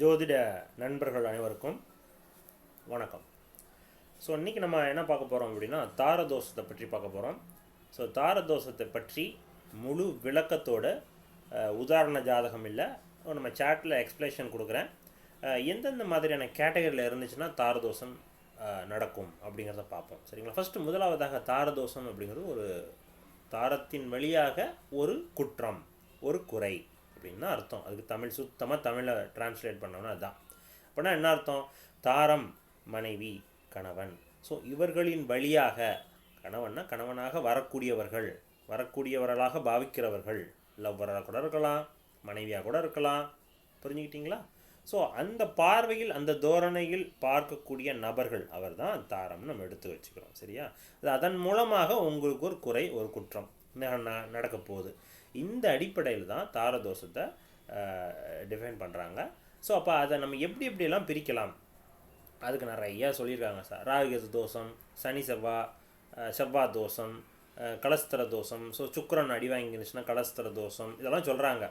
ஜோதிட நண்பர்கள் அனைவருக்கும் வணக்கம். ஸோ இன்றைக்கி நம்ம என்ன பார்க்க போகிறோம் அப்படின்னா தாரதோஷத்தை பற்றி பார்க்க போகிறோம் ஸோ தாரதோஷத்தை பற்றி முழு விளக்கத்தோட உதாரண ஜாதகம் இல்லை நம்ம சேட்டில் எக்ஸ்பிளேஷன் கொடுக்குறேன். எந்தெந்த மாதிரியான கேட்டகரியில் இருந்துச்சுன்னா தாரதோஷம் நடக்கும் அப்படிங்கிறத பார்ப்போம். சரிங்களா? ஃபஸ்ட்டு முதலாவதாக தாரதோஷம் அப்படிங்கிறது ஒரு தாரத்தின் வழியாக ஒரு குற்றம் ஒரு குறை. அப்படின்னு தான் அர்த்தம். அதுக்கு தமிழ் சுத்தமாக தமிழில் டிரான்ஸ்லேட் பண்ணோம்னா அதுதான் அப்படின்னா என்ன அர்த்தம்? தாரம் மனைவி கணவன். ஸோ இவர்களின் வழியாக கணவன்னா கணவனாக வரக்கூடியவர்கள் வரக்கூடியவர்களாக பாவிக்கிறவர்கள் லவ்வராக கூட இருக்கலாம் மனைவியாக கூட இருக்கலாம். புரிஞ்சுக்கிட்டீங்களா? ஸோ அந்த பார்வையில் அந்த தோரணையில் பார்க்கக்கூடிய நபர்கள் அவர் தான் தாரம்னு நம்ம எடுத்து வச்சுக்கிறோம் சரியா? அது அதன் மூலமாக உங்களுக்கு ஒரு குறை ஒரு குற்றம் நடக்க போகுது. இந்த அடிப்படையில் தான் தாரதோஷத்தை டிஃபைன் பண்ணுறாங்க ஸோ அப்போ அதை நம்ம எப்படி எப்படியெல்லாம் பிரிக்கலாம்? அதுக்கு நிறையா சொல்லியிருக்காங்க சார் ராகுகேது தோஷம் சனி செவ்வாய் செவ்வா செவ்வாய் தோஷம் கலஸ்தர தோஷம். ஸோ சுக்கரன் அடி வாங்கிருந்துச்சுன்னா கலஸ்தர தோஷம். இதெல்லாம் சொல்கிறாங்க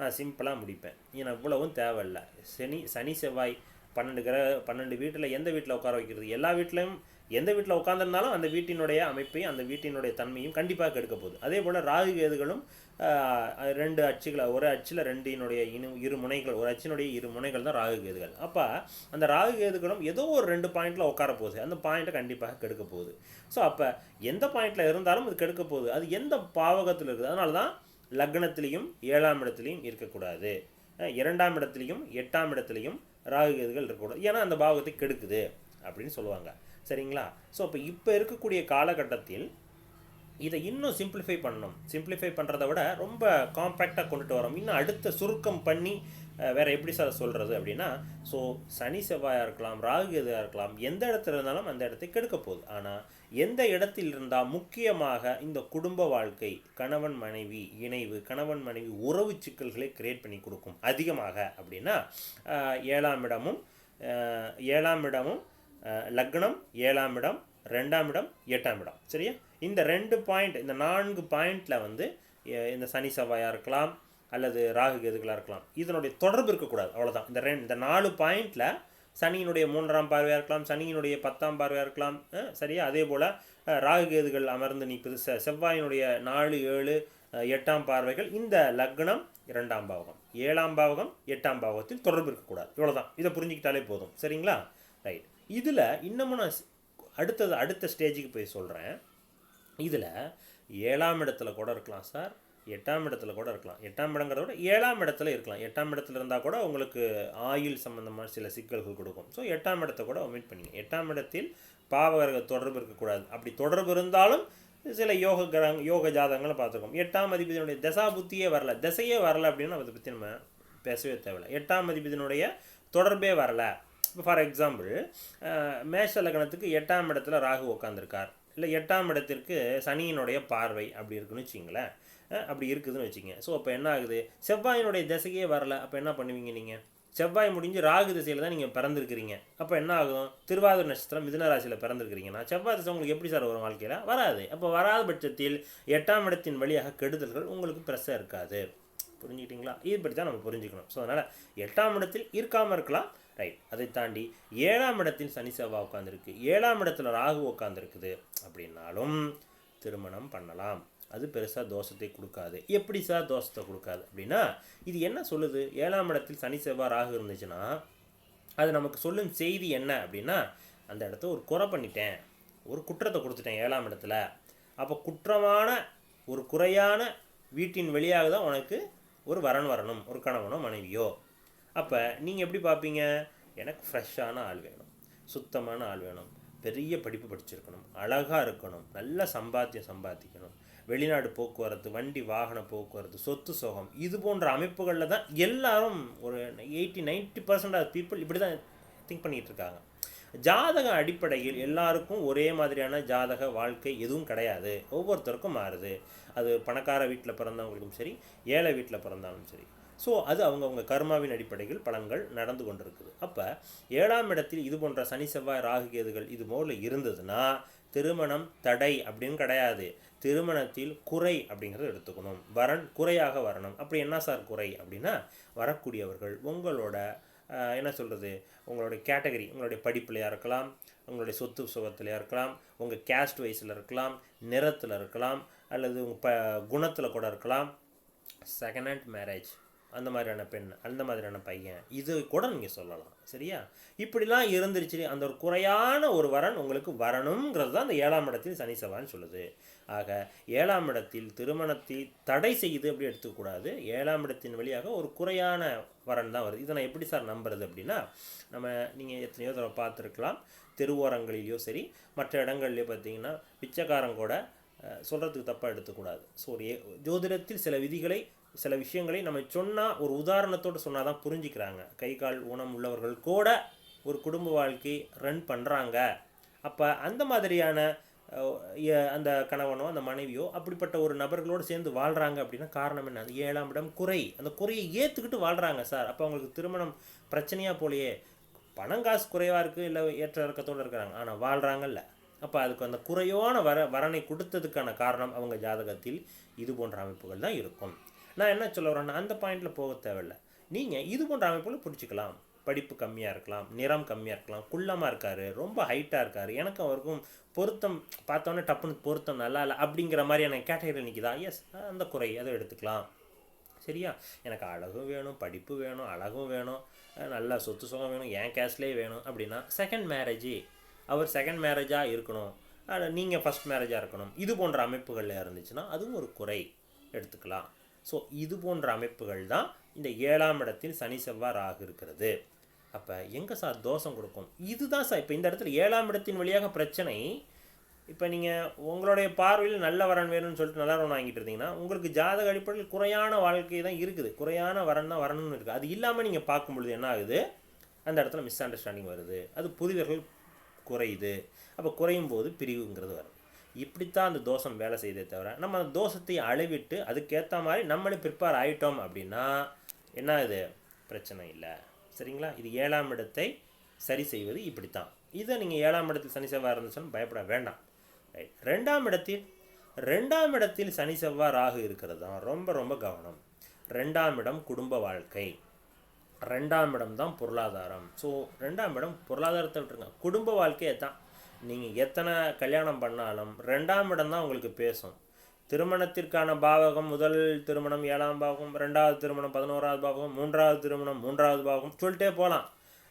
நான் சிம்பிளாக முடிப்பேன். ஏன்னா இவ்வளவும் தேவையில்லை. சனி சனி செவ்வாய் பன்னெண்டு கிர பன்னெண்டு வீட்டில் எந்த வீட்டில் உட்கார வைக்கிறது? எல்லா வீட்லையும் எந்த வீட்டில் உட்காந்துருந்தாலும் அந்த வீட்டினுடைய அமைப்பையும் அந்த வீட்டினுடைய தன்மையும் கண்டிப்பாக கெடுக்க போகுது. அதே போல் ராகு கேதுகளும் ரெண்டு அச்சுகளை ஒரு அச்சில் ரெண்டினுடைய இனு இரு முனைகள் ஒரு அச்சினுடைய இரு முனைகள் தான் ராகு கேதுகள். அப்போ அந்த ராகு கேதுகளும் ஏதோ ஒரு ரெண்டு பாயிண்டில் உட்கார போகுது. அந்த பாயிண்ட்டை கண்டிப்பாக கெடுக்க போகுது. ஸோ அப்போ எந்த பாயிண்டில் இருந்தாலும் அது கெடுக்க போகுது. அது எந்த பாவகத்தில் இருக்குது? அதனால தான் லக்னத்திலையும் ஏழாம் இடத்துலையும் இருக்கக்கூடாது. இரண்டாம் இடத்துலையும் எட்டாம் இடத்துலையும் ராகு கேதுகள் இருக்கக்கூடாது. ஏன்னா அந்த பாவகத்தை கெடுக்குது அப்படின்னு சொல்லுவாங்க. சரிங்களா? ஸோ அப்போ இப்போ இருக்கக்கூடிய காலகட்டத்தில் இதை இன்னும் சிம்பிளிஃபை பண்ணணும். சிம்பிளிஃபை பண்ணுறத விட ரொம்ப காம்பேக்டாக கொண்டுட்டு வரோம். இன்னும் அடுத்த சுருக்கம் பண்ணி வேறு வேற எப்படி சார் சொல்கிறது அப்படின்னா ஸோ சனி செவ்வாயாக இருக்கலாம் ராகு எதுவாக இருக்கலாம் எந்த இடத்துல இருந்தாலும் அந்த இடத்தை கெடுக்க போகுது. ஆனால் எந்த இடத்தில் இருந்தால் முக்கியமாக இந்த குடும்ப வாழ்க்கை கணவன் மனைவி இணைவு கணவன் மனைவி உறவு சிக்கல்களை கிரியேட் பண்ணி கொடுக்கும். அதிகமாக அப்படின்னா ஏழாம் இடமும் ஏழாம் இடமும் லக்னம் ஏழாம் இடம் ரெண்டாம் இடம் எட்டாம் இடம். சரியா? இந்த ரெண்டு பாயிண்ட் இந்த நான்கு பாயிண்டில் வந்து இந்த சனி செவ்வாயாக இருக்கலாம் அல்லது ராகு கேதுகளாக இருக்கலாம். இதனுடைய தொடர்பு இருக்கக்கூடாது. அவ்வளோதான் இந்த ரெண்டு இந்த நாலு பாயிண்டில் சனியினுடைய மூன்றாம் பார்வையாக இருக்கலாம் சனியினுடைய பத்தாம் பார்வையாக இருக்கலாம் சரியா? அதே போல் ராகு கேதுகள் அமர்ந்து நிற்பது செ செவ்வாயினுடைய நாலு ஏழு எட்டாம் பார்வைகள் இந்த லக்னம் இரண்டாம் பாவகம். ஏழாம் பாவகம் எட்டாம் பாவகத்தில் தொடர்பு இருக்கக்கூடாது. இவ்வளோதான் இதை புரிஞ்சுக்கிட்டாலே போதும். சரிங்களா? ரைட் இதில் இன்னமும் நான் அடுத்தது அடுத்த ஸ்டேஜுக்கு போய் சொல்கிறேன் இதில் ஏழாம் இடத்துல கூட இருக்கலாம் சார் எட்டாம் இடத்துல கூட இருக்கலாம். எட்டாம் இடங்கிறத விட ஏழாம் இடத்துல இருக்கலாம். எட்டாம் இடத்துல இருந்தால் கூட உங்களுக்கு ஆயுள் சம்மந்தமான சில சிக்கல்கள் கொடுக்கும். ஸோ எட்டாம் இடத்தை கூட ஒமிட் பண்ணிங்க எட்டாம் இடத்தில் பாவகரக தொடர்பு இருக்கக்கூடாது. அப்படி தொடர்பு இருந்தாலும் சில யோக கிரக யோக ஜாதகங்களை பார்த்துருக்கோம் எட்டாம் அதிபதியினுடைய தசா புத்தியே வரல. திசையே வரல அப்படின்னு அதை பற்றி நம்ம பேசவே தேவையில்லை. எட்டாம் அதிபதியினுடைய தொடர்பே வரல. ஃபார் எக்ஸாம்பிள் மேஷ லக்னத்துக்கு எட்டாம் இடத்துல ராகு உட்காந்துருக்கார் இல்லை எட்டாம் இடத்திற்கு சனியினுடைய பார்வை அப்படி இருக்குன்னு வச்சிங்களேன். அப்படி இருக்குதுன்னு வச்சுங்க. ஸோ அப்போ என்ன ஆகுது? செவ்வாயினுடைய திசையே வரல. அப்போ என்ன பண்ணுவீங்க நீங்கள் செவ்வாய் முடிஞ்சு ராகு திசையில் தான் நீங்கள் பிறந்திருக்கிறீங்க. அப்போ என்ன ஆகும்? திருவாதிரை நட்சத்திரம் மிதுன ராசியில் பிறந்திருக்கிறீங்கன்னா செவ்வாய் திசை உங்களுக்கு எப்படி சார் வரும் வாழ்க்கையில்? வராது. அப்போ வராத பட்சத்தில் எட்டாம் இடத்தின் வழியாக கெடுதல்கள் உங்களுக்கு ப்ரெஸ்ஸாக இருக்காது. புரிஞ்சுக்கிட்டீங்களா? இது பற்றி தான் நம்ம புரிஞ்சுக்கணும். ஸோ அதனால் எட்டாம் இடத்தில் இருக்காமல் இருக்கலாம். ரைட் அதை தாண்டி ஏழாம் இடத்தில் சனி செவ்வாய் உட்காந்துருக்கு ஏழாம் இடத்துல ராகு உட்காந்துருக்குது அப்படின்னாலும் திருமணம் பண்ணலாம். அது பெருசாக தோஷத்தை கொடுக்காது. எப்படி சார் தோஷத்தை கொடுக்காது? அப்படின்னா இது என்ன சொல்லுது? ஏழாம் இடத்தில் சனி செவ்வாய் ராகு இருந்துச்சுன்னா அது நமக்கு சொல்லும் செய்தி என்ன? அப்படின்னா அந்த இடத்த ஒரு குறை பண்ணிட்டேன். ஒரு குற்றத்தை கொடுத்துட்டேன் ஏழாம் இடத்துல. அப்போ குற்றமான ஒரு குறையான வீட்டின் வெளியாக தான் உனக்கு ஒரு வரன் வரணும். ஒரு கணவனோ மனைவியோ. அப்போ நீங்கள் எப்படி பார்ப்பீங்க எனக்கு ஃப்ரெஷ்ஷான ஆள் வேணும். சுத்தமான ஆள் வேணும். பெரிய படிப்பு படிச்சிருக்கணும். அழகாக இருக்கணும். நல்ல சம்பாத்தியம் சம்பாதிக்கணும். வெளிநாடு போக்குவரத்து வண்டி வாகன போக்குவரத்து சொத்து சுகம் இது போன்ற அமைப்புகளில் தான் எல்லாரும் ஒரு eighty ninety percent of people இப்படி தான் திங்க் பண்ணிகிட்டு இருக்காங்க. ஜாதக அடிப்படையில் எல்லாருக்கும் ஒரே மாதிரியான ஜாதக வாழ்க்கை எதுவும் கிடையாது. ஒவ்வொருத்தருக்கும் மாறுது. அது பணக்கார வீட்டில் பிறந்தவங்களுக்கும் சரி ஏழை வீட்டில் பிறந்தாலும் சரி. ஸோ அது அவங்கவுங்க கர்மாவின் அடிப்படையில் பலன்கள் நடந்து கொண்டிருக்குது. அப்போ ஏழாம் இடத்தில் இது போன்ற சனி செவ்வாய் ராகு கேதுகள் இது போல் இருந்ததுன்னா திருமணம் தடை அப்படின்னு கிடையாது. திருமணத்தில் குறை அப்படிங்கிறத எடுத்துக்கணும். வரன் குறையாக வரணும். அப்படி என்ன சார் குறை அப்படின்னா வரக்கூடியவர்கள் உங்களோட என்ன சொல்கிறது உங்களுடைய கேட்டகரி உங்களுடைய படிப்புலையாக இருக்கலாம் உங்களுடைய சொத்து சுகத்துலையாக இருக்கலாம் உங்கள் கேஸ்ட் வைஸில் இருக்கலாம் நிறத்தில் இருக்கலாம் அல்லது உங்கள் ப குணத்தில் கூட இருக்கலாம். செகண்ட் ஹேண்ட் மேரேஜ் அந்த மாதிரியான பெண் அந்த மாதிரியான பையன். இது கூட நீங்கள் சொல்லலாம். சரியா? இப்படிலாம் இருந்துருச்சு. அந்த ஒரு குறையான ஒரு வரன் உங்களுக்கு வரணுங்கிறது தான் அந்த ஏழாம் இடத்தில் சனி செவ்வாய்ன்னு சொல்லுது. ஆக ஏழாம் இடத்தில் திருமணத்தை தடை செய்யுது அப்படி எடுத்துக்கூடாது ஏழாம் இடத்தின் வழியாக ஒரு குறையான வரன் தான் வருது. இதை நான் எப்படி சார் நம்புறது அப்படின்னா நம்ம நீங்கள் எத்தனையோ தடவை பார்த்துருக்கலாம். தெருவோரங்களிலேயோ சரி மற்ற இடங்கள்லையோ பார்த்தீங்கன்னா பிச்சைக்காரன் கூட சொல்கிறதுக்கு தப்பாக எடுத்துக்கூடாது. ஸோ ஒரு ஏ- ஜோதிடத்தில் சில விதிகளை சில விஷயங்களை நம்ம சொன்னால் ஒரு உதாரணத்தோடு சொன்னால் தான் புரிஞ்சுக்கிறாங்க. கை கால் ஊனம் உள்ளவர்கள் கூட ஒரு குடும்ப வாழ்க்கை ரன் பண்ணுறாங்க அப்போ அந்த மாதிரியான அந்த கணவனோ அந்த மனைவியோ அப்படிப்பட்ட ஒரு நபர்களோடு சேர்ந்து வாழ்கிறாங்க அப்படின்னா காரணம் என்ன? அது ஏழாம் இடம் குறை. அந்த குறையை ஏற்றுக்கிட்டு வாழ்கிறாங்க சார். அப்போ அவங்களுக்கு திருமணம் பிரச்சனையாக போலையே பணம் காசு குறைவாக இருக்குது இல்லை ஏற்ற இறக்கத்தோடு இருக்கிறாங்க. ஆனால் வாழ்கிறாங்கல்ல அப்போ அதுக்கு அந்த குறையோன வர வரனை கொடுத்ததுக்கான காரணம் அவங்க ஜாதகத்தில் இது போன்ற அமைப்புகள் தான் இருக்கும். நான் என்ன சொல்ல வரேன்னா அந்த பாயிண்டில் போக தேவையில்லை. நீங்கள் இது போன்ற அமைப்புகளை பிடிச்சிக்கலாம் படிப்பு கம்மியாக இருக்கலாம் நிறம் கம்மியாக இருக்கலாம் குள்ளமாக இருக்கார் ரொம்ப ஹைட்டாக இருக்கார் எனக்கும் அவருக்கும் பொருத்தம் பார்த்தோன்னே டப்புன்னு பொருத்தம் நல்லா இல்லை அப்படிங்கிற மாதிரியான கேட்டகரியில் நிற்கிதா எஸ் அந்த குறை அதை எடுத்துக்கலாம். சரியா? எனக்கு அழகும் வேணும் படிப்பு வேணும் அழகும் வேணும் நல்லா சொத்து சுகம் வேணும் என் கேஸ்லேயே வேணும் அப்படின்னா செகண்ட் மேரேஜ் அவர் செகண்ட் மேரேஜாக இருக்கணும். நீங்கள் ஃபஸ்ட் மேரேஜாக இருக்கணும். இது போன்ற அமைப்புகளில் இருந்துச்சுன்னா அதுவும் ஒரு குறை. எடுத்துக்கலாம். ஸோ இது போன்ற அமைப்புகள் தான் இந்த ஏழாம் இடத்தில் சனி செவ்வாய் ராகு இருக்கிறது. அப்போ எங்கே சார் தோஷம் கொடுக்கும்? இதுதான் சார் இப்போ இந்த இடத்துல ஏழாம் இடத்தின் வழியாக பிரச்சனை. இப்போ நீங்கள் உங்களுடைய பார்வையில் நல்ல வரன் வேணும்னு சொல்லிட்டு நல்ல வரன் வாங்கிட்டு இருந்தீங்கன்னா உங்களுக்கு ஜாதக அடிப்படையில் குறையான வாழ்க்கை தான் இருக்குது. குறையான வரன் தான் வரணும்னு இருக்குது அது இல்லாமல் நீங்கள் பார்க்கும் பொழுது என்ன ஆகுது? அந்த இடத்துல மிஸ் அண்டர்ஸ்டாண்டிங் வருது. அது புரிதல்கள் குறையுது. அப்போ குறையும் போது பிரிவுங்கிறது வருது இப்படித்தான் அந்த தோஷம் வேலை செய்தே தவிர நம்ம அந்த தோஷத்தை அளவிட்டு அதுக்கேற்ற மாதிரி நம்மளே ப்ரிப்பேர் ஆகிட்டோம் அப்படின்னா என்ன இது? பிரச்சனை இல்லை. சரிங்களா? இது ஏழாம் இடத்தை சரி செய்வது இப்படித்தான். இதை நீங்கள் ஏழாம் இடத்தில் சனி செவ்வாய் இருந்துச்சுன்னு பயப்பட வேண்டாம். ரைட் ரெண்டாம் இடத்தில் ரெண்டாம் இடத்தில் சனி செவ்வாய் ராகு இருக்கிறது தான் ரொம்ப ரொம்ப கவனம். ரெண்டாம் இடம் குடும்ப வாழ்க்கை. ரெண்டாம் இடம் தான் பொருளாதாரம். ஸோ ரெண்டாம் இடம் பொருளாதாரத்தை விட்டுருங்க. குடும்ப வாழ்க்கையை தான் நீங்கள் எத்தனை கல்யாணம் பண்ணாலும் ரெண்டாம் இடம் தான் உங்களுக்கு பேசும். திருமணத்திற்கான பாவகம் முதல் திருமணம் ஏழாம் பாவகம் ரெண்டாவது திருமணம் பதினோராவது பாவகம் மூன்றாவது திருமணம் மூன்றாவது பாவகம் சொல்லிட்டே போகலாம்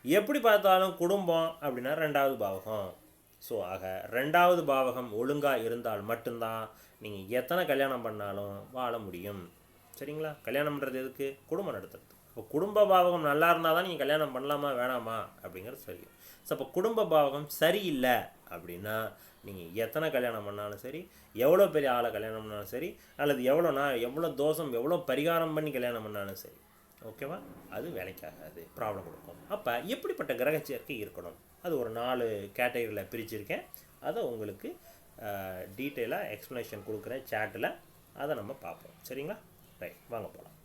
எப்படி பார்த்தாலும் குடும்பம் அப்படின்னா ரெண்டாவது பாவகம். ஸோ ஆக ரெண்டாவது பாவகம் ஒழுங்காக இருந்தால் மட்டும்தான் நீங்கள் எத்தனை கல்யாணம் பண்ணாலும் வாழ முடியும். சரிங்களா? கல்யாணம் பண்ணுறது எதுக்கு? குடும்பம் நடத்துறது. இப்போ குடும்ப பாவகம் நல்லா இருந்தால் தான் நீங்கள் கல்யாணம் பண்ணலாமா வேணாமா அப்படிங்கிறது சரி ஸோ அப்போ குடும்ப பாவகம் சரியில்லை. அப்படின்னா நீங்கள் எத்தனை கல்யாணம் பண்ணாலும் சரி எவ்வளோ பெரிய ஆளை கல்யாணம் பண்ணாலும் சரி அல்லது எவ்வளோ நான் எவ்வளோ தோஷம் எவ்வளோ பரிகாரம் பண்ணி கல்யாணம் பண்ணாலும் சரி ஓகேவா? அது வேலைக்காகாது. ப்ராப்ளம் கொடுக்கும். அப்போ எப்படிப்பட்ட கிரக சேர்க்கை இருக்கணும்? அது ஒரு நாலு கேட்டகரியில் பிரிச்சிருக்கேன். அதை உங்களுக்கு டீட்டெயிலாக எக்ஸ்ப்ளனேஷன் கொடுக்குறேன் சேட்டில் அதை நம்ம பார்ப்போம். சரிங்களா? ரைட் வாங்க போகலாம்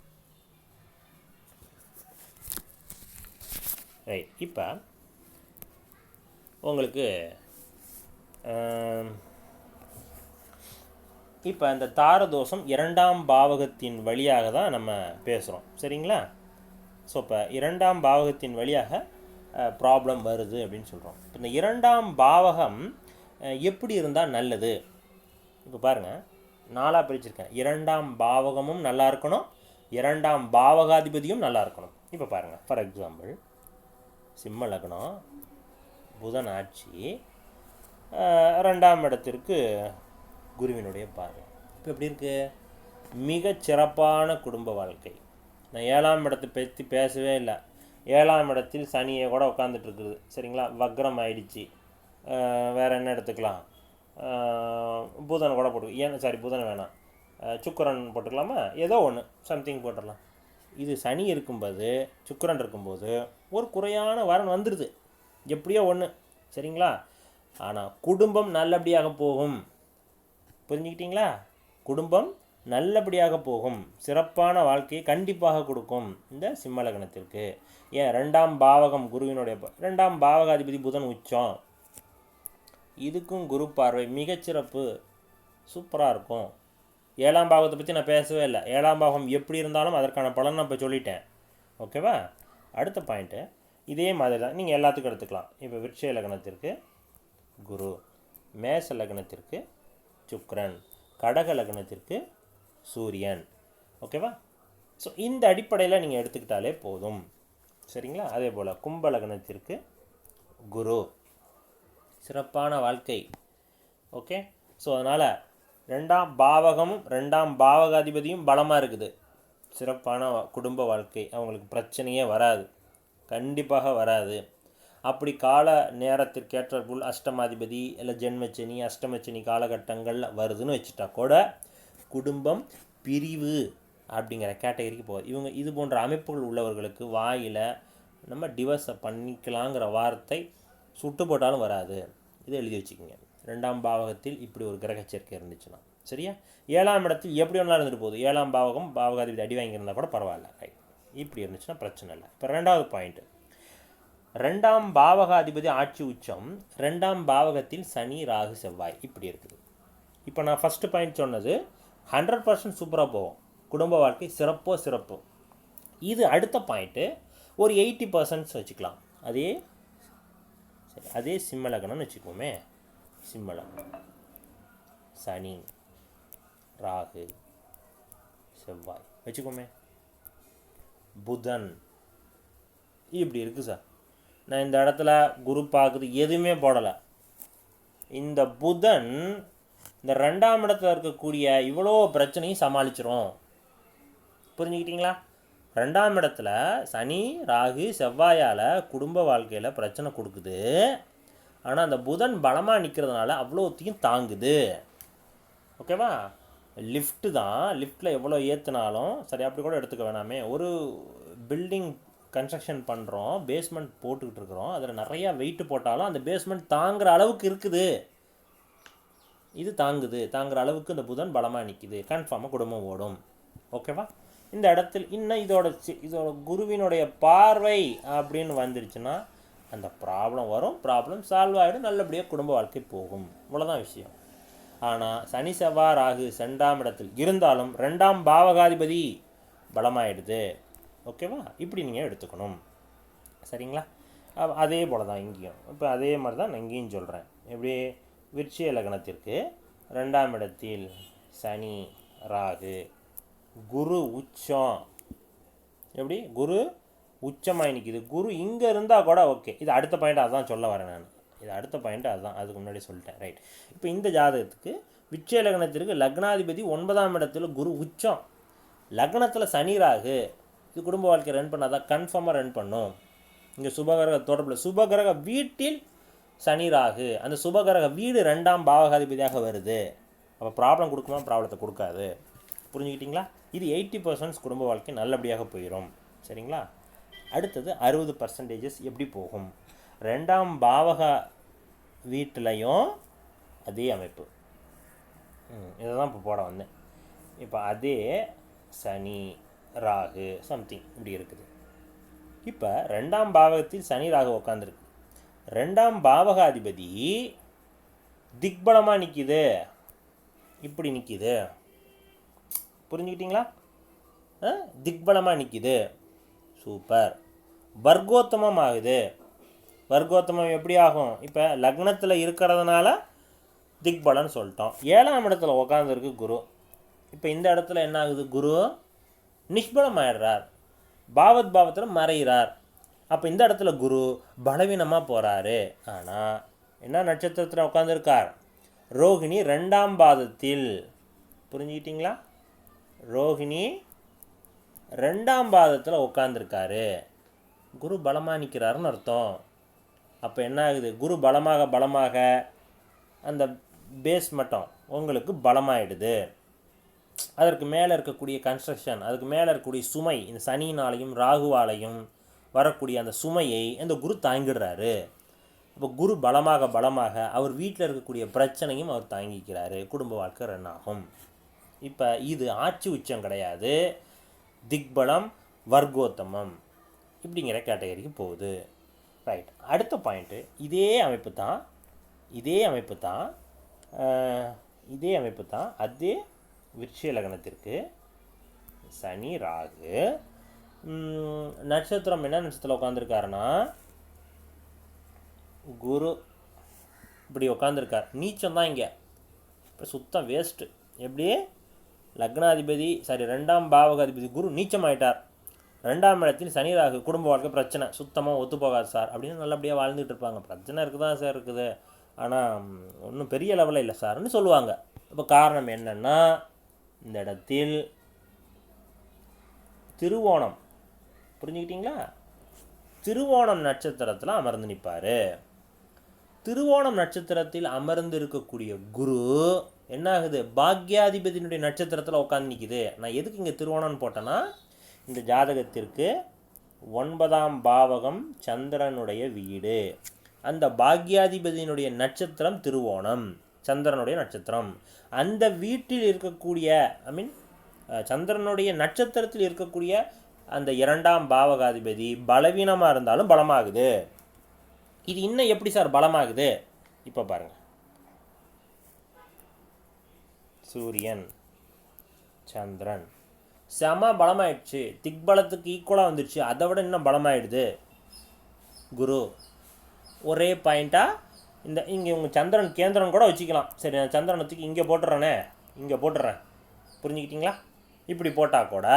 ரைட் இப்போ உங்களுக்கு இப்போ அந்த தாரதோஷம் இரண்டாம் பாவகத்தின் வழியாக தான் நம்ம பேசுகிறோம் சரிங்களா? ஸோ இப்போ இரண்டாம் பாவகத்தின் வழியாக ப்ராப்ளம் வருது அப்படின்னு சொல்கிறோம் இப்போ இந்த இரண்டாம் பாவகம் எப்படி இருந்தால் நல்லது? இப்போ பாருங்கள் நாலாக பிரிச்சிருக்கேன். இரண்டாம் பாவகமும் நல்லா இருக்கணும் இரண்டாம் பாவகாதிபதியும் நல்லா இருக்கணும். இப்போ பாருங்கள் ஃபார் எக்ஸாம்பிள் சிம்ம லக்னம் புதன் ஆட்சி ரெண்டாம் இடத்திற்கு குருவினுடைய பார்வை. இப்போ எப்படி இருக்குது மிகச் சிறப்பான குடும்ப வாழ்க்கை. நான் ஏழாம் இடத்தை பற்றி பேசவே இல்லை. ஏழாம் இடத்தில் சனியை கூட உட்காந்துட்டு இருக்குது. சரிங்களா? வக்ரம் ஆயிடுச்சு. வேறு என்ன எடுத்துக்கலாம்? பூதனை கூட போட்டு ஏன் சாரி புதன் வேணாம். சுக்கரன் போட்டுக்கலாமா? ஏதோ ஒன்று சம்திங் போட்டுடலாம். இது சனி இருக்கும்போது சுக்கிரன் இருக்கும்போது ஒரு குறையான வரன் வந்துடுது எப்படியோ ஒன்று சரிங்களா? ஆனால் குடும்பம் நல்லபடியாக போகும். புரிஞ்சுக்கிட்டீங்களா? குடும்பம் நல்லபடியாக போகும். சிறப்பான வாழ்க்கையை கண்டிப்பாக கொடுக்கும் இந்த சிம்மலகணத்திற்கு ஏன்? ரெண்டாம் பாவகம் குருவினுடைய ரெண்டாம் பாவகாதிபதி புதன் உச்சம். இதுக்கும் குரு பார்வை மிகச்சிறப்பு சூப்பராக இருக்கும். ஏழாம் பாவத்தை பற்றி நான் பேசவே இல்லை. ஏழாம் பாவம் எப்படி இருந்தாலும் அதற்கான பலன் நான் இப்போ சொல்லிட்டேன். ஓகேவா? அடுத்த பாயிண்ட்டு இதே மாதிரி தான் நீங்கள் எல்லாத்துக்கும் எடுத்துக்கலாம். இப்போ விருட்ச இலக்கணத்திற்கு குரு. மேச லக்னத்திற்கு சுக்ரன். கடக லக்னத்திற்கு சூரியன். ஓகேவா ஸோ இந்த அடிப்படையில் நீங்கள் எடுத்துக்கிட்டாலே போதும். சரிங்களா? அதே போல் கும்ப லக்னத்திற்கு குரு. சிறப்பான வாழ்க்கை. ஓகே ஸோ அதனால் ரெண்டாம் பாவகமும் ரெண்டாம் பாவகாதிபதியும் பலமாக இருக்குது. சிறப்பான வா- குடும்ப வாழ்க்கை. அவங்களுக்கு பிரச்சனையே வராது. கண்டிப்பாக வராது. அப்படி கால நேரத்திற்கேற்றபோல் அஷ்டமாதிபதி இல்லை ஜென்மச்சனி அஷ்டமச்சனி காலகட்டங்களில் வருதுன்னு வச்சுட்டா கூட குடும்பம் பிரிவு அப்படிங்கிற கேட்டகரிக்கு போகுது. இவங்க இது போன்ற அமைப்புகள் உள்ளவர்களுக்கு வாயில் நம்ம டிவர்ஸை பண்ணிக்கலாங்கிற வார்த்தை சுட்டு போட்டாலும் வராது. இதை எழுதி வச்சுக்கோங்க. ரெண்டாம் பாவகத்தில் இப்படி ஒரு கிரக சேர்க்கை இருந்துச்சுன்னா. சரியா? ஏழாம் இடத்தில் எப்படி வேணாலும் இருந்துட்டு போகுது. ஏழாம் பாவகம் பாவகாதிபதி அடி வாங்கியிருந்தா கூட பரவாயில்ல. ரைட் இப்படி இருந்துச்சுன்னா பிரச்சனை இல்லை. இப்போ ரெண்டாவது பாயிண்ட்டு ரெண்டாம் பாவகாதிபதி ஆட்சி உச்சம் ரெண்டாம் பாவகத்தில் சனி ராகு செவ்வாய். இப்படி இருக்குது. இப்போ நான் ஃபஸ்ட்டு பாயிண்ட் சொன்னது ஹண்ட்ரட் பர்சன்ட் சூப்பராக போகும். குடும்ப வாழ்க்கை சிறப்போ சிறப்பு. இது அடுத்த பாயிண்ட்டு ஒரு எயிட்டி பர்சன்ட்ஸ் வச்சுக்கலாம். அதே சரி அதே சிம்ம லக்னம்னு வச்சுக்கோமே. சிம்ம லக்னம். சனி ராகு செவ்வாய். வச்சுக்கோமே. புதன். இப்படி இருக்குது சார். நான் இந்த இடத்துல குரு பார்க்குறது எதுவுமே போடலை. இந்த புதன் இந்த ரெண்டாம் இடத்துல இருக்கக்கூடிய இவ்வளோ பிரச்சனையும் சமாளிச்சிரும். புரிஞ்சுக்கிட்டீங்களா? ரெண்டாம் இடத்துல சனி ராகு செவ்வாயால் குடும்ப வாழ்க்கையில் பிரச்சனை கொடுக்குது. ஆனால் அந்த புதன் பலமாக நிற்கிறதுனால அவ்வளோத்தையும் தாங்குது. ஓகேவா? லிஃப்ட்டு தான். லிஃப்ட்டில் எவ்வளோ ஏற்றுனாலும் சரி அப்படி கூட எடுத்துக்க வேணாமே. ஒரு பில்டிங் கன்ஸ்ட்ரக்ஷன் பண்ணுறோம் பேஸ்மெண்ட் போட்டுக்கிட்டு இருக்கிறோம். அதில் நிறையா வெயிட் போட்டாலும் அந்த பேஸ்மெண்ட் தாங்குற அளவுக்கு இருக்குது. இது தாங்குது. தாங்குற அளவுக்கு இந்த புதன் பலமாக நிற்கிது கன்ஃபார்மாக குடும்பம் ஓடும். ஓகேவா இந்த இடத்தில் இன்னும் இதோட சி- இதோட குருவினுடைய பார்வை அப்படின்னு வந்துருச்சுன்னா அந்த ப்ராப்ளம் வரும். ப்ராப்ளம் சால்வ் ஆகிடும் நல்லபடியாக குடும்ப வாழ்க்கை போகும். இவ்வளோதான் விஷயம். ஆனால் சனி செவ்வாய் ராகு ரெண்டாம் இடத்தில் இருந்தாலும் ரெண்டாம் பாவகாதிபதி பலமாயிடுது. ஓகேவா? இப்படி நீங்கள் எடுத்துக்கணும். சரிங்களா? அதே போல் தான் இங்கேயும். இப்போ அதே மாதிரி தான் நான் இங்கேயும் சொல்கிறேன் எப்படி விருட்சிய லக்னத்திற்கு ரெண்டாம் இடத்தில் சனி ராகு குரு உச்சம். எப்படி? குரு உச்சமாக நிற்கிது குரு இங்கே இருந்தால் கூட ஓகே. இது அடுத்த பாயிண்ட் அதான் சொல்ல வரேன் நான். இது அடுத்த பாயிண்ட் அதுதான் அதுக்கு முன்னாடி சொல்லிட்டேன். ரைட் இப்போ இந்த ஜாதகத்துக்கு விச்சய லக்னத்திற்கு லக்னாதிபதி ஒன்பதாம் இடத்தில் குரு உச்சம். லக்னத்தில் சனி ராகு. இது குடும்ப வாழ்க்கை ரன் பண்ணாதான் கன்ஃபார்மாக ரன் பண்ணும். இங்கே சுபகிரக தொடர்பில் சுபகிரக வீட்டில் சனி ராகு. அந்த சுபகிரக வீடு ரெண்டாம் பாவகாதிபதியாக வருது. அப்போ ப்ராப்ளம் கொடுக்குமா? ப்ராப்ளத்தை கொடுக்காது. புரிஞ்சுக்கிட்டீங்களா? இது எயிட்டி பர்சன்ட்ஸ் குடும்ப வாழ்க்கை நல்லபடியாக போயிடும் சரிங்களா? அடுத்தது அறுபது பர்சன்டேஜஸ் எப்படி போகும்? ரெண்டாம் பாவக வீட்டிலையும் அதே அமைப்பு. ம், இதை தான் இப்போ போட வந்தேன். இப்போ அதே சனி. ராகு சம்திங் இப்படி இருக்குது. இப்போ ரெண்டாம் பாவகத்தில் சனி ராகு உட்காந்துருக்கு ரெண்டாம் பாவகாதிபதி திக்பலமாக நிற்கிது இப்படி நிற்கிது புரிஞ்சுக்கிட்டீங்களா? ஆ? திக்பலமாக நிற்கிது சூப்பர். வர்க்கோத்தமம் ஆகுது. வர்க்கோத்தமம் எப்படி ஆகும்? இப்போ லக்னத்தில் இருக்கிறதுனால திக்பலன்னு சொல்லிட்டோம். ஏழாம் இடத்துல உட்காந்துருக்கு குரு. இப்போ இந்த இடத்துல என்ன ஆகுது குரு? நிஷ்பலம் ஆயிடுறார் பாவத் பாவத்தில் மறைகிறார் அப்போ இந்த இடத்துல குரு பலவீனமாக போகிறாரு ஆனால் என்ன நட்சத்திரத்தில் உட்காந்துருக்கார் ரோகிணி ரெண்டாம் பாதத்தில். புரிஞ்சுக்கிட்டீங்களா? ரோகிணி ரெண்டாம் பாதத்தில் உட்காந்துருக்காரு குரு பலமாக நிற்கிறாருன்னு அர்த்தம். அப்போ என்ன ஆகுது? குரு பலமாக பலமாக அந்த பேஸ் மட்டம் உங்களுக்கு பலமாயிடுது. அதற்கு மேலே இருக்கக்கூடிய கன்ஸ்ட்ரக்ஷன் அதுக்கு மேலே இருக்கக்கூடிய சுமை இந்த சனியினாலையும் ராகுவாலையும் வரக்கூடிய அந்த சுமையை இந்த குரு தாங்கிடுறாரு. இப்போ குரு பலமாக பலமாக அவர் வீட்டில் இருக்கக்கூடிய பிரச்சனையும் அவர் தாங்கிக்கிறாரு. குடும்ப வாழ்க்கை ரன் ஆகும். இப்போ இது ஆட்சி உச்சம் கிடையாது. திக்பலம் வர்க்கோத்தமம் இப்படிங்கிற கேட்டகரிக்கு போகுது. ரைட் அடுத்த பாயிண்ட்டு இதே அமைப்பு தான் இதே அமைப்பு தான் இதே அமைப்பு தான் அதே விருட்சிய லக்னத்திற்கு சனி ராகு. நட்சத்திரம் என்ன நட்சத்திரத்தில் உட்காந்துருக்காருன்னா குரு இப்படி உட்காந்துருக்கார் நீச்சம் தான் இங்கே. இப்போ சுத்தம் வேஸ்ட்டு எப்படி? லக்னாதிபதி சாரி ரெண்டாம் பாவகாதிபதி குரு நீச்சம் ஆயிட்டார் ரெண்டாம் இடத்தில் சனி ராகு குடும்ப வாழ்க்கை பிரச்சனை. சுத்தமாக ஒத்து போகாது சார். அப்படின்னு நல்லபடியாக வாழ்ந்துட்டு இருப்பாங்க. பிரச்சனை இருக்குது தான் சார் இருக்குது. ஆனால் ஒன்றும் பெரிய லெவலில் இல்லை சார்னு சொல்லுவாங்க. இப்போ காரணம் என்னென்னா இந்த இடத்தில் திருவோணம். புரிஞ்சுக்கிட்டீங்களா? திருவோணம் நட்சத்திரத்தில் அமர்ந்து நிற்பார். திருவோணம் நட்சத்திரத்தில் அமர்ந்து இருக்கக்கூடிய குரு என்ன ஆகுது பாக்யாதிபதியினுடைய நட்சத்திரத்தில் உட்காந்து நிற்குது நான் எதுக்கு இங்கே திருவோணம்னு போட்டேன்னா இந்த ஜாதகத்திற்கு ஒன்பதாம் பாவகம் சந்திரனுடைய வீடு. அந்த பாக்யாதிபதியினுடைய நட்சத்திரம் திருவோணம். சந்திரனுடைய நட்சத்திரம். அந்த வீட்டில் இருக்கக்கூடிய ஐ மீன் சந்திரனுடைய நட்சத்திரத்தில் இருக்கக்கூடிய அந்த இரண்டாம் பாவகாதிபதி பலவீனமாக இருந்தாலும் பலமாகுது. இது இன்னும் எப்படி சார் பலமாகுது? இப்போ பாருங்க. சூரியன் சந்திரன். செம பலமாயிடுச்சு. திக்பலத்துக்கு ஈக்குவலாக வந்துடுச்சு. அதை விட இன்னும் பலமாயிடுது. குரு ஒரே பாயிண்ட்டாக இந்த இங்கே உங்கள் சந்திரன் கேந்திரன் கூட வச்சுக்கலாம். சரி நான் சந்திரனை தூக்கி இங்கே போட்டுறேனே. இங்கே போட்டுறேன். புரிஞ்சுக்கிட்டீங்களா? இப்படி போட்டால் கூட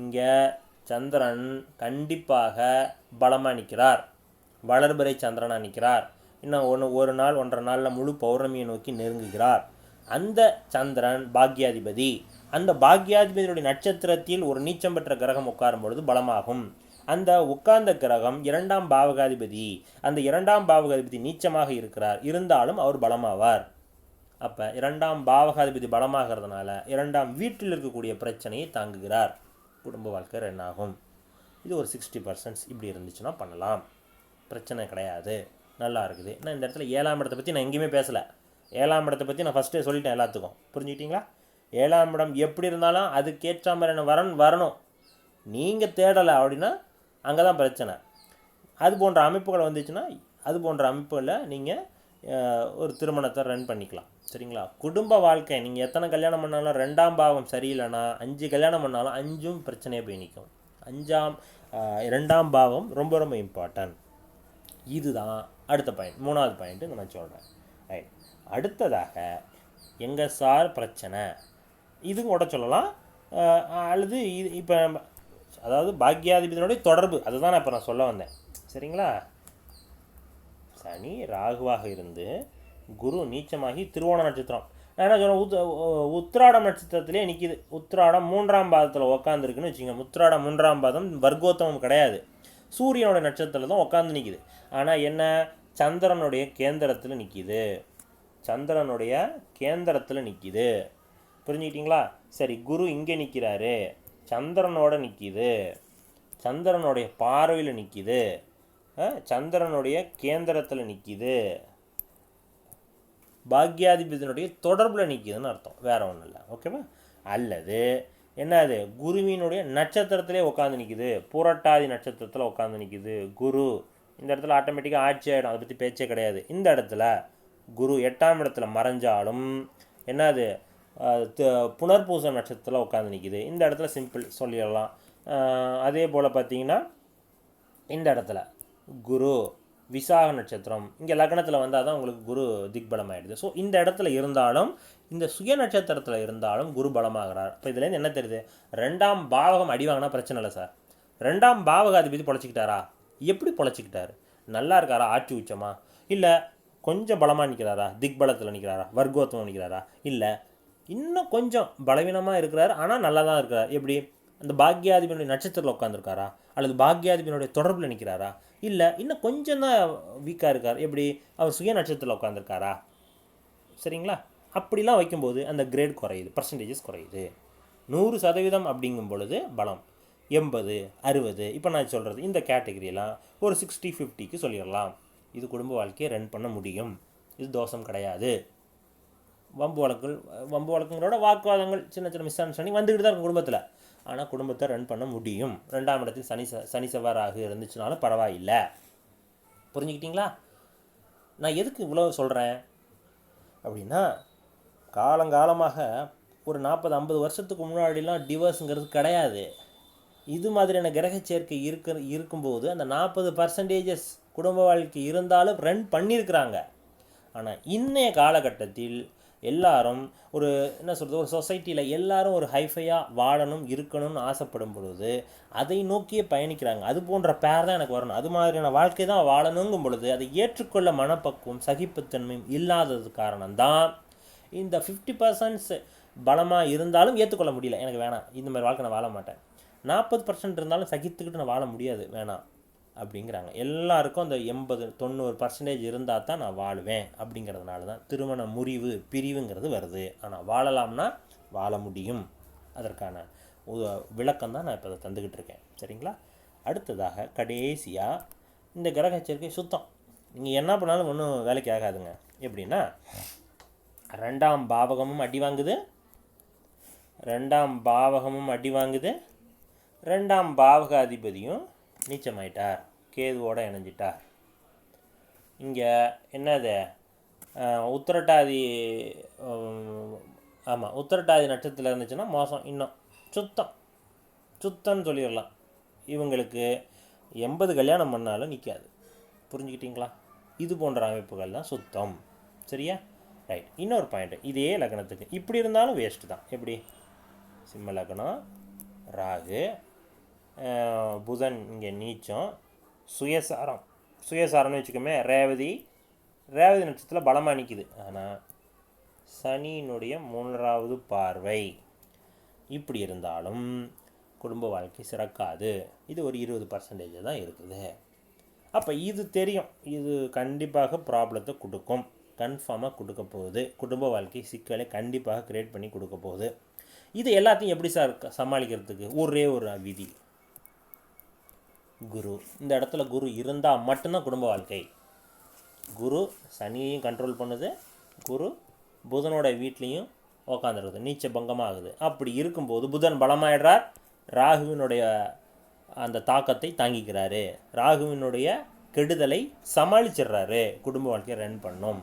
இங்கே சந்திரன் கண்டிப்பாக பலமாக நிற்கிறார் வளர்பிறை சந்திரனாக நிற்கிறார் இன்னும் ஒன்று ஒரு நாள் ஒன்றரை நாளில் முழு பௌர்ணமியை நோக்கி நெருங்குகிறார். அந்த சந்திரன் பாக்யாதிபதி. அந்த பாக்யாதிபதியுடைய நட்சத்திரத்தில் ஒரு நீச்சம் பெற்ற கிரகம் உட்காரும் பொழுது பலமாகும். அந்த உட்கார்ந்த கிரகம் இரண்டாம் பாவகாதிபதி. அந்த இரண்டாம் பாவகாதிபதி நீச்சமாக இருக்கிறார். இருந்தாலும் அவர் பலமாவார். அப்போ இரண்டாம் பாவகாதிபதி பலமாகிறதுனால இரண்டாம் வீட்டில் இருக்கக்கூடிய பிரச்சனையை தாங்குகிறார். குடும்ப வாழ்க்கை என்னாகும் இது ஒரு சிக்ஸ்டி பர்சன்ட்ஸ் இப்படி இருந்துச்சுன்னா பண்ணலாம். பிரச்சனை கிடையாது. நல்லா இருக்குது. நான் இந்த இடத்துல ஏழாம் இடத்தை பற்றி நான் எங்கேயுமே பேசலை. ஏழாம் இடத்தை பற்றி நான் ஃபஸ்ட்டே சொல்லிட்டேன் எல்லாத்துக்கும். புரிஞ்சுக்கிட்டீங்களா? ஏழாம் இடம் எப்படி இருந்தாலும் அதுக்கேற்ற மாதிரியான வரன் வரணும். நீங்கள் தேடலை அப்படின்னா அங்கே தான் பிரச்சனை. அது போன்ற அமைப்புகள் வந்துச்சுன்னா அது போன்ற அமைப்புகளில் நீங்கள் ஒரு திருமணத்தை ரன் பண்ணிக்கலாம். சரிங்களா? குடும்ப வாழ்க்கை நீங்கள் எத்தனை கல்யாணம் பண்ணாலும் ரெண்டாம் பாவம் சரியில்லைன்னா அஞ்சு கல்யாணம் பண்ணாலும் அஞ்சும் பிரச்சனையாக போய் நிற்கும் அஞ்சாம் ரெண்டாம் பாவம் ரொம்ப ரொம்ப இம்பார்ட்டன்ட் இதுதான் அடுத்த பாயிண்ட் மூணாவது பாயிண்ட்டு நான் சொல்கிறேன் ரைட் அடுத்ததாக எங்கள் சார் பிரச்சனை இதுவும் கூட சொல்லலாம். அல்லது இது இப்போ அதாவது பாக்யாதிபதியினுடைய தொடர்பு. அதுதான் நான் இப்போ நான் சொல்ல வந்தேன். சரிங்களா? சனி ராகுவாக இருந்து குரு நீச்சமாகி திருவோண நட்சத்திரம். நான் என்ன சொல்கிறேன் உத் உத்ராடம் நட்சத்திரத்திலே நிற்கிது உத்ராடம் மூன்றாம் பாதத்தில் உக்காந்துருக்குன்னு வச்சுங்க உத்ராடம் மூன்றாம் பாதம் வர்க்கோத்தமம் கிடையாது. சூரியனோட நட்சத்திரத்தில் தான் உட்காந்து நிற்கிது ஆனால் என்ன? சந்திரனுடைய கேந்திரத்தில் நிற்கிது சந்திரனுடைய கேந்திரத்தில் நிற்கிது புரிஞ்சுக்கிட்டீங்களா? சரி குரு இங்கே நிற்கிறாரு சந்திரனோட நிற்கிது சந்திரனுடைய பார்வையில் நிற்கிது சந்திரனுடைய கேந்திரத்தில் நிற்கிது பாக்யாதிபதியினுடைய தொடர்பில் நிற்கிதுன்னு அர்த்தம். வேறு ஒன்றும் இல்லை. ஓகேவா அல்லது என்னது? குருவினுடைய நட்சத்திரத்திலே உட்காந்து நிற்கிது புரட்டாதி நட்சத்திரத்தில் உட்காந்து நிற்கிது குரு. இந்த இடத்துல ஆட்டோமேட்டிக்காக ஆட்சி ஆகிடும் அதை பற்றி பேச்சே கிடையாது. இந்த இடத்துல குரு எட்டாம் இடத்துல மறைஞ்சாலும் என்னது? புனர்பூச நட்சத்திரத்தில் உட்காந்து நிற்கிது இந்த இடத்துல சிம்பிள் சொல்லிடலாம். அதே போல் பார்த்தீங்கன்னா இந்த இடத்துல குரு விசாக நட்சத்திரம் இங்கே லக்னத்தில் வந்தால் தான் உங்களுக்கு குரு திக்பலம் ஆகிடுது ஸோ இந்த இடத்துல இருந்தாலும் இந்த சுய நட்சத்திரத்தில் இருந்தாலும் குரு பலமாகிறார். இப்போ இதுலேருந்து என்ன தெரியுது? ரெண்டாம் பாவகம் அடி வாங்கினா பிரச்சனை இல்லை சார். ரெண்டாம் பாவகாதிபதி பொழைச்சிக்கிட்டாரா? எப்படி பொழைச்சிக்கிட்டாரு? நல்லா இருக்காரா? ஆட்சி உச்சமா? இல்லை கொஞ்சம் பலமாக நிற்கிறாரா திக்பலத்தில் நிற்கிறாரா வர்க்கோத்தமம் நிற்கிறாரா இல்லை இன்னும் கொஞ்சம் பலவீனமாக இருக்கிறார் ஆனால் நல்லா தான் இருக்கிறார். எப்படி? அந்த பாக்யாதிபனுடைய நட்சத்திரத்தில் உட்காந்துருக்காரா அல்லது பாக்யாதிபனுடைய தொடர்பில் நிற்கிறாரா இல்லை இன்னும் கொஞ்சம் தான் வீக்காக இருக்கார். எப்படி? அவர் சுய நட்சத்திரத்தில் உட்காந்துருக்காரா சரிங்களா? அப்படிலாம் வைக்கும்போது அந்த கிரேட் குறையுது பர்சன்டேஜஸ் குறையுது. நூறு சதவீதம் அப்படிங்கும் பொழுது பலம். எண்பது அறுபது இப்போ நான் சொல்கிறது இந்த கேட்டகரியெல்லாம் ஒரு சிக்ஸ்டி ஃபிஃப்டிக்கு சொல்லிடலாம். இது குடும்ப வாழ்க்கையை ரன் பண்ண முடியும். இது தோஷம் கிடையாது. வம்பு வழக்குகள் வம்பு வழக்குங்களோட வாக்குவாதங்கள் சின்ன சின்ன மிஸ் அண்டர்ஸ்டாண்டிங் வந்துக்கிட்டு தான் இருக்கும் குடும்பத்தில். ஆனால் குடும்பத்தை ரன் பண்ண முடியும். ரெண்டாம் இடத்தில் சனி ச சனி செவ்வாறாக இருந்துச்சுனாலும் பரவாயில்லை. புரிஞ்சுக்கிட்டீங்களா? நான் எதுக்கு இவ்வளோ சொல்கிறேன் அப்படின்னா காலங்காலமாக ஒரு நாற்பது ஐம்பது வருஷத்துக்கு முன்னாடிலாம் டிவோர்ஸுங்கிறது கிடையாது. இது மாதிரியான கிரக சேர்க்கை இருக்க இருக்கும்போது அந்த நாற்பது பர்சன்டேஜஸ் குடும்ப வாழ்க்கை இருந்தாலும் ரன் பண்ணியிருக்கிறாங்க. ஆனால் இன்றைய காலகட்டத்தில் எல்லாரும் ஒரு என்ன சொல்கிறது ஒரு சொசைட்டியில் எல்லாரும் ஒரு ஹைஃபையாக வாழணும் இருக்கணும்னு ஆசைப்படும் பொழுது அதை நோக்கியே பயணிக்கிறாங்க. அது போன்ற பேர் தான் எனக்கு வரணும். அது மாதிரியான வாழ்க்கை தான் வாழணுங்கும் பொழுது அதை ஏற்றுக்கொள்ள மனப்பக்குவம் சகிப்புத்தன்மையும் இல்லாதது காரணம்தான். இந்த ஃபிஃப்டி பர்சன்ட்ஸ் பலமாக இருந்தாலும் ஏற்றுக்கொள்ள முடியல. எனக்கு வேணாம். இந்த மாதிரி வாழ்க்கை நான் வாழ மாட்டேன். நாற்பது பர்சன்ட் இருந்தாலும் சகித்துக்கிட்டு நான் வாழ முடியாது. வேணாம். அப்படிங்கிறாங்க. எல்லாருக்கும் அந்த எண்பது தொண்ணூறு பர்சன்டேஜ் இருந்தால் தான் நான் வாழுவேன் அப்படிங்கிறதுனால தான் திருமண முறிவு பிரிவுங்கிறது வருது. ஆனால் வாழலாம்னா வாழ முடியும். அதற்கான உ- விளக்கம் தான் நான் இப்போ அதை தந்துக்கிட்டு இருக்கேன். சரிங்களா? அடுத்ததாக கடைசியாக இந்த கிரக எச்சரிக்கை சுத்தம். நீங்கள் என்ன பண்ணாலும் ஒன்றும் வேலைக்கு ஆகாதுங்க. எப்படின்னா ரெண்டாம் பாவகமும் அடி வாங்குது. ரெண்டாம் பாவகமும் அடி வாங்குது. ரெண்டாம் பாவக அதிபதியும் நீச்சமாயிட்டார். கேதுவோடு இணைஞ்சிட்டார். இங்கே என்னது? உத்திரட்டாதி ஆமாம் உத்திரட்டாதி நட்சத்திரம் இருந்துச்சுன்னா மோசம் இன்னும். சுத்தம். சுத்தம்னு சொல்லிடலாம். இவங்களுக்கு எண்பது கல்யாணம் பண்ணாலும் நிற்காது புரிஞ்சுக்கிட்டீங்களா? இது போன்ற அமைப்புகள் தான் சுத்தம். சரியா? ரைட் இன்னொரு பாயிண்ட் இதே லக்னத்துக்கு இப்படி இருந்தாலும் வேஸ்ட்டு தான். எப்படி? சிம்ம லக்னம் ராகு புதன் இங்கே நீச்சம் சுயசாரம். சுயசாரம்னு வச்சுக்கோமே ரேவதி ரேவதி நட்சத்திரத்தில் பலமாக நிற்கிது ஆனால் சனியினுடைய மூன்றாவது பார்வை. இப்படி இருந்தாலும் குடும்ப வாழ்க்கை சிறக்காது. இது ஒரு இருபது பர்சன்டேஜ் தான் இருக்குது. அப்போ இது தெரியும். இது கண்டிப்பாக ப்ராப்ளத்தை கொடுக்கும். கன்ஃபார்மாக கொடுக்க போகுது. குடும்ப வாழ்க்கை சிக்கலை கண்டிப்பாக க்ரியேட் பண்ணி கொடுக்க போகுது. இது எல்லாத்தையும் எப்படி சார் சமாளிக்கிறதுக்கு? ஒரே ஒரு விதி. குரு. இந்த இடத்துல குரு இருந்தால் மட்டும்தான் குடும்ப வாழ்க்கை. குரு சனியையும் கண்ட்ரோல் பண்ணுது. குரு புதனோட வீட்லேயும் உக்காந்துருக்குது. நீச்ச பங்கமாகுது. அப்படி இருக்கும்போது புதன் பலமாயிடுறார். ராகுவினுடைய அந்த தாக்கத்தை தாங்கிக்கிறாரு. ராகுவினுடைய கெடுதலை சமாளிச்சிடுறாரு. குடும்ப வாழ்க்கையை ரன் பண்ணும்.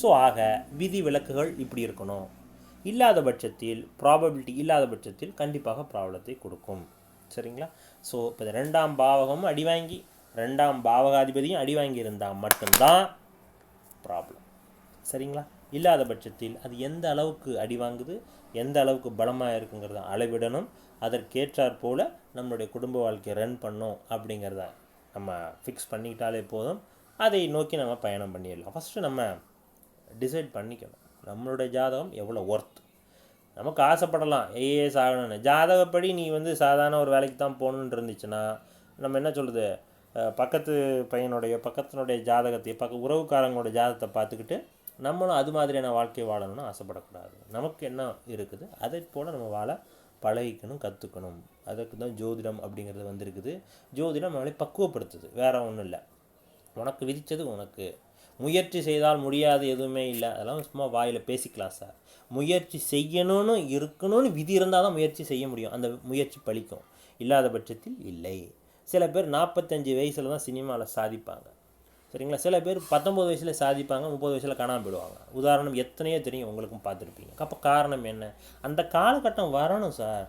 ஸோ ஆக விதி விலக்குகள் இப்படி இருக்கணும். இல்லாத பட்சத்தில் ப்ராபபிலிட்டி இல்லாத பட்சத்தில் கண்டிப்பாக ப்ராப்ளத்தை கொடுக்கும். சரிங்களா? ஸோ இப்போ ரெண்டாம் பாவகமும் அடி வாங்கி ரெண்டாம் பாவகாதிபதியும் அடி வாங்கி இருந்தால் மட்டும்தான் ப்ராப்ளம் சரிங்களா? இல்லாத பட்சத்தில் அது எந்த அளவுக்கு அடி வாங்குது எந்த அளவுக்கு பலமாக இருக்குங்கிறத அளவிடணும். அதற்கேற்றாற் போல் நம்மளுடைய குடும்ப வாழ்க்கையை ரன் பண்ணோம் அப்படிங்கிறத நம்ம ஃபிக்ஸ் பண்ணிக்கிட்டாலே போதும். அதை நோக்கி நம்ம பயணம் பண்ணிடலாம். ஃபஸ்ட்டு நம்ம டிசைட் பண்ணிக்கணும். நம்மளுடைய ஜாதகம் எவ்வளோ ஒர்த் நமக்கு ஆசைப்படலாம். ஐஏஎஸ் ஆகணும்னு. ஜாதகப்படி நீ வந்து சாதாரண ஒரு வேலைக்கு தான் போகணுன்னு இருந்துச்சுன்னா நம்ம என்ன சொல்கிறது பக்கத்து பையனுடைய பக்கத்தினுடைய ஜாதகத்தை பக்க உறவுக்காரங்களோட ஜாதகத்தை பார்த்துக்கிட்டு நம்மளும் அது மாதிரியான வாழ்க்கை வாழணும்னு ஆசைப்படக்கூடாது. நமக்கு என்ன இருக்குது? அதை போல் நம்ம வாழ பழகிக்கணும் கற்றுக்கணும் அதுக்கு தான் ஜோதிடம் அப்படிங்கிறது வந்திருக்குது. ஜோதிடம் நம்மளை பக்குவப்படுத்துது. வேறு ஒன்றும் இல்லை. உனக்கு விதித்தது உனக்கு. முயற்சி செய்தால் முடியாது எதுவுமே இல்லை. அதெல்லாம் சும்மா வாயில் பேசிக்கலாம் சார். முயற்சி செய்யணும்னு இருக்கணும்னு விதி இருந்தால் தான் முயற்சி செய்ய முடியும். அந்த முயற்சி பலிக்கும். இல்லாத பட்சத்தில் இல்லை. சில பேர் நாற்பத்தஞ்சு வயசில் தான் சினிமாவில் சாதிப்பாங்க. சரிங்களா? சில பேர் பத்தொம்பது வயசில் சாதிப்பாங்க முப்பது வயசில் காணாமல் போயிடுவாங்க. உதாரணம் எத்தனையோ தெரியும் உங்களுக்கும் பார்த்துருப்பீங்க. அப்போ காரணம் என்ன? அந்த காலகட்டம் வரணும் சார்.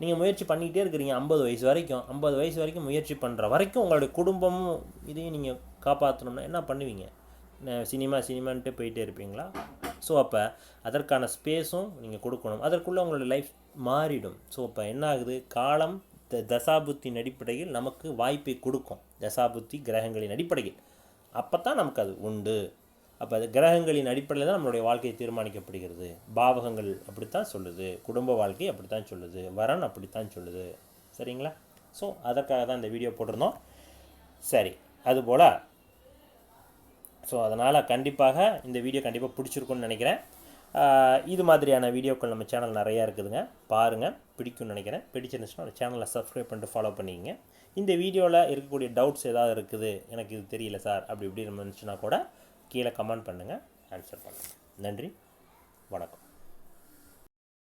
நீங்கள் முயற்சி பண்ணிக்கிட்டே இருக்கிறீங்க ஐம்பது வயசு வரைக்கும். ஐம்பது வயசு வரைக்கும் முயற்சி பண்ணுற வரைக்கும் உங்களுடைய குடும்பமும் இதையும் நீங்கள் காப்பாற்றணும்னா என்ன பண்ணுவீங்க? சினிமா சினிமான்ட்டு போயிட்டே இருப்பீங்களா? ஸோ அப்போ அதற்கான ஸ்பேஸும் நீங்கள் கொடுக்கணும். அதற்குள்ளே உங்களோட லைஃப் மாறிடும். ஸோ அப்போ என்ன ஆகுது? காலம் த தசாபுத்தின் அடிப்படையில் நமக்கு வாய்ப்பை கொடுக்கும். தசாபுத்தி கிரகங்களின் அடிப்படையில். அப்போ தான் நமக்கு அது உண்டு. அப்போ அது கிரகங்களின் அடிப்படையில் தான் நம்மளுடைய வாழ்க்கை தீர்மானிக்கப்படுகிறது. பாவகங்கள் அப்படித்தான் சொல்லுது. குடும்ப வாழ்க்கை அப்படித்தான் சொல்லுது. வரன் அப்படித்தான் சொல்லுது. சரிங்களா? ஸோ அதற்காக தான் இந்த வீடியோ போட்டிருந்தோம். சரி. அதுபோல் ஸோ அதனால் கண்டிப்பாக இந்த வீடியோ கண்டிப்பாக பிடிச்சிருக்குன்னு நினைக்கிறேன். இது மாதிரியான வீடியோக்கள் நம்ம சேனல் நிறையா இருக்குதுங்க. பாருங்கள் பிடிக்கும்னு நினைக்கிறேன். பிடிச்சிருந்துச்சுன்னா சேனலை சப்ஸ்கிரைப் பண்ணிட்டு ஃபாலோ பண்ணிக்கிங்க. இந்த வீடியோவில் இருக்கக்கூடிய டவுட்ஸ் ஏதாவது இருக்குது? எனக்கு இது தெரியல சார் அப்படி இப்படி இருந்துச்சுன்னா கூட கீழே கமெண்ட் பண்ணுங்கள் ஆன்சர் பண்ணுங்கள் நன்றி. வணக்கம்.